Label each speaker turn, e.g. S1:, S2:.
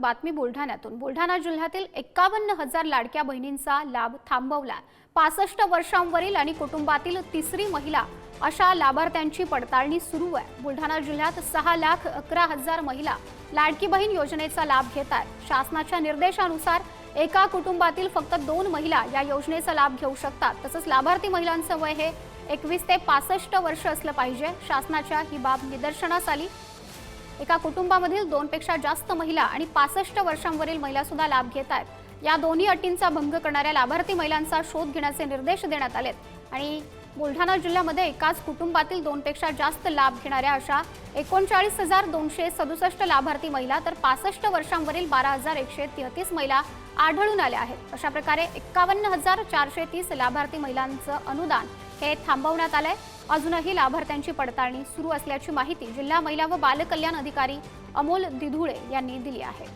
S1: बातमी बुलढाण्यातून. बुलढाणा जिल्ह्यातील एकावन्न हजार लाडक्या बहिणींचा लाभ थांबवला. पासष्ट वर्षांवरील आणि कुटुंबातील तिसरी महिला अशा लाभार्थ्यांची पडताळणी सुरू आहे. बुलढाणा जिल्ह्यात सहा लाख अकरा हजार महिला लाडकी बहीण योजनेचा लाभ घेत आहेत. शासनाच्या निर्देशानुसार एका कुटुंबातील फक्त दोन महिला या योजनेचा लाभ घेऊ शकतात. तसंच लाभार्थी महिलांचं वय हे एकवीस ते पासष्ट वर्ष असलं पाहिजे. शासनाच्या ही बाब निदर्शनास आली. एका कुटुंबामधील दोनपेक्षा जास्त महिला आणि पासष्ट वर्षांवरील महिला सुद्धा लाभ घेत आहेत. या दोन्ही अटींचा भंग करणाऱ्या लाभार्थी महिलांचा शोध घेण्याचे निर्देश देण्यात आलेत. आणि बुलढाणा जिल्ह्यामध्ये एकाच कुटुंबातील दोनपेक्षा जास्त लाभ घेणाऱ्या अशा एकोणचाळीस हजार दोनशे सदुसष्ट लाभार्थी महिला तर पासष्ट वर्षांवरील बारा हजार एकशे तेहतीस महिला आढळून आल्या आहेत. अशा प्रकारे एक्कावन्न हजार चारशे तीस लाभार्थी महिलांचं अनुदान हे थांबवण्यात आलंय. अजूनही लाभार्थ्यांची पडताळणी सुरू असल्याची माहिती जिल्हा महिला व बालकल्याण अधिकारी अमोल दिधुळे यांनी दिली आहे.